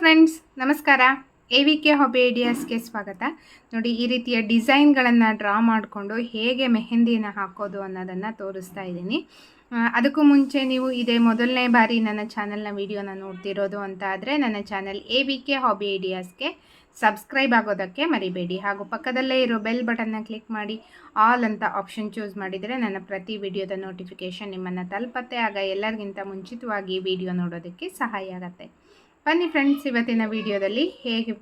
Friends ನಮಸ್ಕಾರ. A V K hobby ಐಡಿಯಾಸ್ಗೆ ಸ್ವಾಗತ. ನೋಡಿ, ಈ ರೀತಿಯ ಡಿಸೈನ್ಗಳನ್ನು ಡ್ರಾ ಮಾಡಿಕೊಂಡು ಹೇಗೆ ಮೆಹಂದಿನ ಹಾಕೋದು ಅನ್ನೋದನ್ನು ತೋರಿಸ್ತಾ ಇದ್ದೀನಿ. ಅದಕ್ಕೂ ಮುಂಚೆ ನೀವು ಇದೇ ಮೊದಲನೇ ಬಾರಿ ನನ್ನ ಚಾನಲ್ನ ವಿಡಿಯೋನ ನೋಡ್ತಿರೋದು ಅಂತ ಆದರೆ ನನ್ನ channel A V K hobby ಐಡಿಯಾಸ್ಗೆ subscribe ಆಗೋದಕ್ಕೆ ಮರಿಬೇಡಿ. ಹಾಗೂ ಪಕ್ಕದಲ್ಲೇ ಇರೋ ಬೆಲ್ ಬಟನ್ನ ಕ್ಲಿಕ್ ಮಾಡಿ. ಆಲ್ ಅಂತ ಆಪ್ಷನ್ ಚೂಸ್ ಮಾಡಿದರೆ ನನ್ನ ಪ್ರತಿ ವಿಡಿಯೋದ ನೋಟಿಫಿಕೇಷನ್ ನಿಮ್ಮನ್ನು ತಲುಪತ್ತೆ. ಆಗ ಎಲ್ಲರಿಗಿಂತ ಮುಂಚಿತವಾಗಿ ವಿಡಿಯೋ ನೋಡೋದಕ್ಕೆ ಸಹಾಯ ಆಗುತ್ತೆ. ಬನ್ನಿ ಫ್ರೆಂಡ್ಸ್ ಇವತ್ತಿನ ವಿಡಿಯೋದಲ್ಲಿ ಹೇಗೆ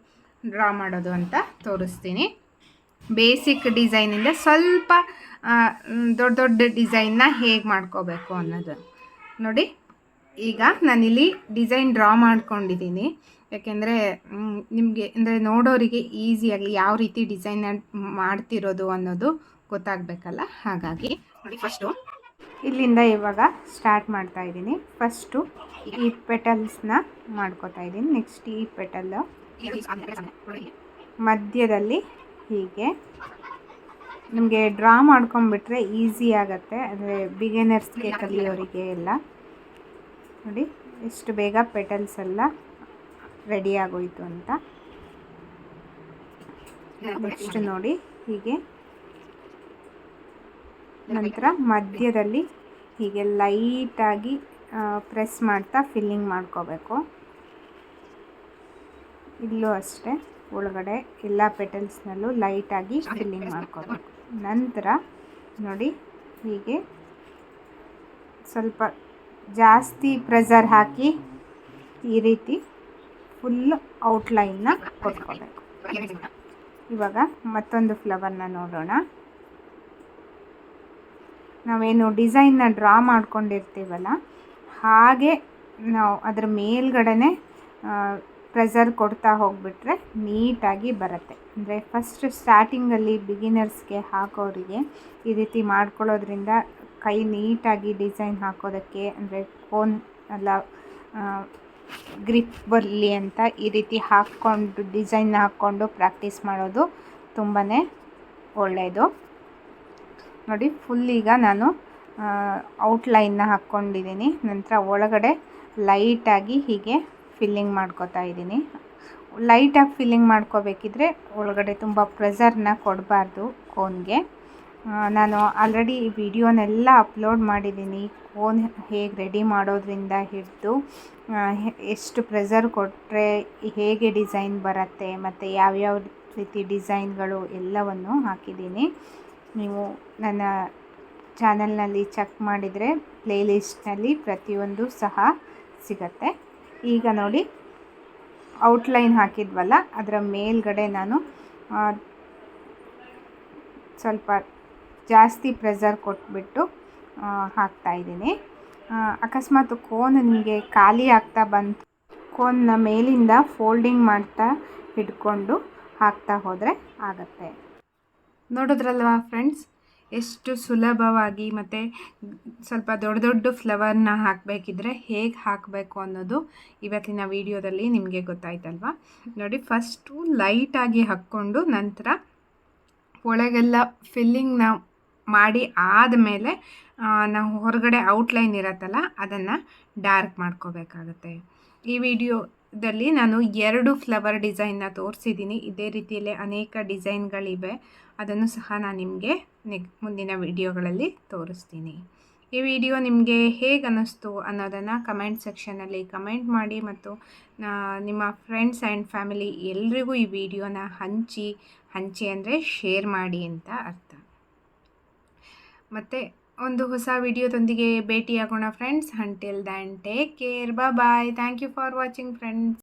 ಡ್ರಾ ಮಾಡೋದು ಅಂತ ತೋರಿಸ್ತೀನಿ. ಬೇಸಿಕ್ ಡಿಸೈನಿಂದ ಸ್ವಲ್ಪ ದೊಡ್ಡ ದೊಡ್ಡ ಡಿಸೈನ್ನ ಹೇಗೆ ಮಾಡ್ಕೋಬೇಕು ಅನ್ನೋದು. ನೋಡಿ, ಈಗ ನಾನಿಲ್ಲಿ ಡಿಸೈನ್ ಡ್ರಾ ಮಾಡ್ಕೊಂಡಿದ್ದೀನಿ. ಯಾಕೆಂದರೆ ನಿಮಗೆ, ಅಂದರೆ ನೋಡೋರಿಗೆ ಈಸಿಯಾಗಿ ಯಾವ ರೀತಿ ಡಿಸೈನ್ ಮಾಡ್ತಿರೋದು ಅನ್ನೋದು ಗೊತ್ತಾಗಬೇಕಲ್ಲ? ಹಾಗಾಗಿ, ನೋಡಿ ಫಸ್ಟು ಇಲ್ಲಿಂದ ಇವಾಗ ಸ್ಟಾರ್ಟ್ ಮಾಡ್ತಾ ಇದ್ದೀನಿ. ಫಸ್ಟು ಈ ಪೆಟಲ್ಸ್ನ ಮಾಡ್ಕೋತಾ ಇದ್ದೀನಿ. ನೆಕ್ಸ್ಟ್ ಈ ಪೆಟಲ್ಲು ಮಧ್ಯದಲ್ಲಿ ಹೀಗೆ. ನಿಮಗೆ ಡ್ರಾ ಮಾಡ್ಕೊಂಬಿಟ್ರೆ ಈಸಿ ಆಗುತ್ತೆ. ಅಂದರೆ ಬಿಗಿನರ್ಸ್ಗೆ ಕಲಿಯೋರಿಗೆ ಎಲ್ಲ. ನೋಡಿ, ಎಷ್ಟು ಬೇಗ ಪೆಟಲ್ಸ್ ಎಲ್ಲ ರೆಡಿ ಆಗೋಯ್ತು ಅಂತ. ನೆಕ್ಸ್ಟ್ ನೋಡಿ, ಹೀಗೆ. ನಂತರ ಮಧ್ಯದಲ್ಲಿ ಹೀಗೆ ಲೈಟಾಗಿ ಪ್ರೆಸ್ ಮಾಡ್ತಾ ಫಿಲ್ಲಿಂಗ್ ಮಾಡ್ಕೋಬೇಕು. ಇಲ್ಲೂ ಅಷ್ಟೇ ಒಳಗಡೆ ಎಲ್ಲ ಪೆಟಲ್ಸ್ನಲ್ಲೂ ಲೈಟಾಗಿ ಫಿಲ್ಲಿಂಗ್ ಮಾಡ್ಕೋಬೇಕು. ನಂತರ ನೋಡಿ ಹೀಗೆ ಸ್ವಲ್ಪ ಜಾಸ್ತಿ ಪ್ರೆಸರ್ ಹಾಕಿ ಈ ರೀತಿ ಫುಲ್ ಔಟ್ಲೈನ್ನ ಕೊಟ್ಕೋಬೇಕು. ಇವಾಗ ಮತ್ತೊಂದು ಫ್ಲವರ್ನ ನೋಡೋಣ. ನಾವೇನು ಡಿಸೈನ್ನ ಡ್ರಾ ಮಾಡ್ಕೊಂಡಿರ್ತೀವಲ್ಲ, ಹಾಗೆ ನಾವು ಅದರ ಮೇಲ್ಗಡೆ ಪ್ರೆಸರ್ ಕೊಡ್ತಾ ಹೋಗಿಬಿಟ್ರೆ ನೀಟಾಗಿ ಬರುತ್ತೆ. ಅಂದರೆ ಫಸ್ಟ್ ಸ್ಟಾರ್ಟಿಂಗಲ್ಲಿ ಬಿಗಿನರ್ಸ್ಗೆ ಹಾಕೋರಿಗೆ ಈ ರೀತಿ ಮಾಡ್ಕೊಳ್ಳೋದ್ರಿಂದ ಕೈ ನೀಟಾಗಿ ಡಿಸೈನ್ ಹಾಕೋದಕ್ಕೆ, ಅಂದರೆ ಫೋನ್ ಎಲ್ಲ ಗ್ರಿಪ್ ಬರಲಿ ಅಂತ ಈ ರೀತಿ ಹಾಕ್ಕೊಂಡು ಡಿಸೈನ್ ಹಾಕ್ಕೊಂಡು ಪ್ರಾಕ್ಟೀಸ್ ಮಾಡೋದು ತುಂಬಾ ಒಳ್ಳೆಯದು ನೋಡಿ ಫುಲ್ ಈಗ ನಾನು ಔಟ್ಲೈನ್ನ ಹಾಕ್ಕೊಂಡಿದ್ದೀನಿ ನಂತರ ಒಳಗಡೆ ಲೈಟಾಗಿ ಹೀಗೆ ಫಿಲ್ಲಿಂಗ್ ಮಾಡ್ಕೋತಾ ಇದ್ದೀನಿ ಲೈಟಾಗಿ ಫಿಲ್ಲಿಂಗ್ ಮಾಡ್ಕೋಬೇಕಿದ್ರೆ ಒಳಗಡೆ ತುಂಬ ಪ್ರೆಸರ್ನ ಕೊಡಬಾರ್ದು ಕೋನ್ಗೆ ನಾನು ಆಲ್ರೆಡಿ ಈ ವಿಡಿಯೋನೆಲ್ಲ ಅಪ್ಲೋಡ್ ಮಾಡಿದ್ದೀನಿ ಕೋನ್ ಹೇಗೆ ರೆಡಿ ಮಾಡೋದ್ರಿಂದ ಹಿಡಿದು ಎಷ್ಟು ಪ್ರೆಸರ್ ಕೊಟ್ಟರೆ ಹೇಗೆ ಡಿಸೈನ್ ಬರುತ್ತೆ, ಮತ್ತು ಯಾವ್ಯಾವ ರೀತಿ ಡಿಸೈನ್ಗಳು ಎಲ್ಲವನ್ನು ಹಾಕಿದ್ದೀನಿ ನೀವು ನನ್ನ ಚಾನಲ್ನಲ್ಲಿ ಚೆಕ್ ಮಾಡಿದರೆ ಪ್ಲೇಲಿಸ್ಟ್ನಲ್ಲಿ ಪ್ರತಿಯೊಂದು ಸಹ ಸಿಗತ್ತೆ. ಈಗ ನೋಡಿ, ಔಟ್ಲೈನ್ ಹಾಕಿದ್ವಲ್ಲ, ಅದರ ಮೇಲ್ಗಡೆ ನಾನು ಸ್ವಲ್ಪ ಜಾಸ್ತಿ ಪ್ರೆಸರ್ ಕೊಟ್ಬಿಟ್ಟು ಹಾಕ್ತಾ ಇದ್ದೀನಿ. ಅಕಸ್ಮಾತ್ ಕೋನ್ ನಿಮಗೆ ಖಾಲಿ ಆಗ್ತಾ ಬಂತು, ಕೋನ್ನ ಮೇಲಿಂದ ಫೋಲ್ಡಿಂಗ್ ಮಾಡ್ತಾ ಹಿಡ್ಕೊಂಡು ಹಾಕ್ತಾ ಹೋದರೆ ಆಗತ್ತೆ. ನೋಡಿದ್ರಲ್ವಾ ಫ್ರೆಂಡ್ಸ್ ಎಷ್ಟು ಸುಲಭವಾಗಿ ಮತ್ತು ಸ್ವಲ್ಪ ದೊಡ್ಡ ದೊಡ್ಡ ಫ್ಲವರ್ನ ಹಾಕಬೇಕಿದ್ರೆ ಹೇಗೆ ಹಾಕಬೇಕು ಅನ್ನೋದು ಇವತ್ತಿನ ವಿಡಿಯೋದಲ್ಲಿ ನಿಮಗೆ ಗೊತ್ತಾಯ್ತಲ್ವಾ? ನೋಡಿ ಫಸ್ಟು ಲೈಟಾಗಿ ಹಾಕ್ಕೊಂಡು ನಂತರ ಒಳಗೆಲ್ಲ ಫಿಲ್ಲಿಂಗ್ನ ಮಾಡಿ ಆದಮೇಲೆ ನಾವು ಹೊರಗಡೆ ಔಟ್ಲೈನ್ ಇರತ್ತಲ್ಲ, ಅದನ್ನು ಡಾರ್ಕ್ ಮಾಡ್ಕೋಬೇಕಾಗತ್ತೆ. ಈ ವಿಡಿಯೋದಲ್ಲಿ ನಾನು ಎರಡು ಫ್ಲವರ್ ಡಿಸೈನ್ನ ತೋರಿಸಿದ್ದೀನಿ ಇದೇ ರೀತಿಯಲ್ಲೇ ಅನೇಕ ಡಿಸೈನ್ಗಳಿವೆ ಅದನ್ನು ಸಹ ನಾನು ನಿಮಗೆ ನೆಗ್ ಮುಂದಿನ ವಿಡಿಯೋಗಳಲ್ಲಿ ತೋರಿಸ್ತೀನಿ. ಈ ವಿಡಿಯೋ ನಿಮಗೆ ಹೇಗೆ ಅನ್ನಿಸ್ತು ಅನ್ನೋದನ್ನು ಕಮೆಂಟ್ ಸೆಕ್ಷನಲ್ಲಿ ಕಮೆಂಟ್ ಮಾಡಿ ಮತ್ತು ನಿಮ್ಮ ಫ್ರೆಂಡ್ಸ್ ಆ್ಯಂಡ್ ಫ್ಯಾಮಿಲಿ ಎಲ್ರಿಗೂ ಈ ವಿಡಿಯೋನ ಹಂಚಿ ಹಂಚಿ ಅಂದರೆ ಶೇರ್ ಮಾಡಿ ಅಂತ ಅರ್ಥ. ಮತ್ತು ಒಂದು ಹೊಸ ವಿಡಿಯೋದೊಂದಿಗೆ ಭೇಟಿಯಾಗೋಣ friends until then take care bye thank you for watching friends